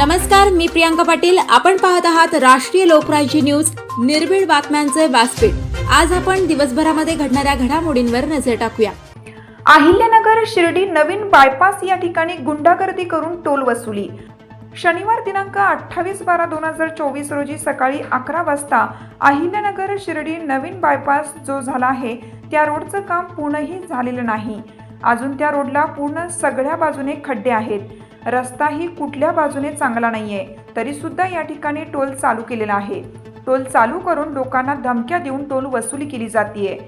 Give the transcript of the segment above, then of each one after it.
नमस्कार मी प्रियांका पाटील. आपण पाहत आहात राष्ट्रीय लोकराज्य न्यूज. निर्भीड बातम्यांचे व्यासपीठ. आज आपण दिवसभरामध्ये घडणाऱ्या घडामोडींवर नजर टाकूया. अहिल्यानगर शिर्डी नवीन बायपास या ठिकाणी गुंडागर्दी करून टोल वसुली. शनिवार दिनांक अठ्ठावीस बारा दोन हजार चोवीस रोजी सकाळी अकरा वाजता अहिल्यानगर शिर्डी नवीन बायपास जो झाला आहे त्या रोडचं काम पूर्णही झालेलं नाही. अजून त्या रोडला पूर्ण सगळ्या बाजूने खड्डे आहेत. रस्ताही कुठल्या बाजूने चांगला नाही आहे तरीसुद्धा या ठिकाणी टोल चालू केलेला आहे. टोल चालू करून लोकांना धमक्या देऊन टोल वसुली केली जाते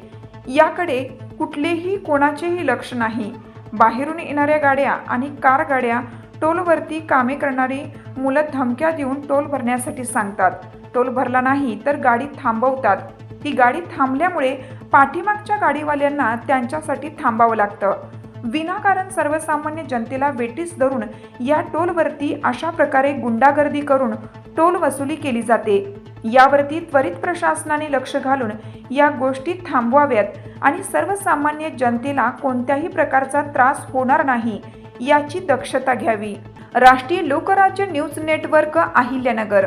याकडे कुठलेही कोणाचेही लक्ष नाही. बाहेरून येणाऱ्या गाड्या आणि कार गाड्या टोलवरती कामे करणारी मुलं धमक्या देऊन टोल भरण्यासाठी सांगतात. टोल भरला नाही तर गाडी थांबवतात. ती गाडी थांबल्यामुळे पाठीमागच्या गाडीवाल्यांना त्यांच्यासाठी थांबावं लागतं. विनाकारण सर्वसामान्य जनतेला वेटीस धरून या टोलवरती अशा प्रकारे गुंडागर्दी करून टोल वसुली केली जाते. यावरती त्वरित प्रशासनाने लक्ष घालून या गोष्टी थांबवाव्यात आणि सर्वसामान्य जनतेला कोणत्याही प्रकारचा त्रास होणार नाही याची दक्षता घ्यावी. राष्ट्रीय लोकराज्य न्यूज नेटवर्क अहिल्यानगर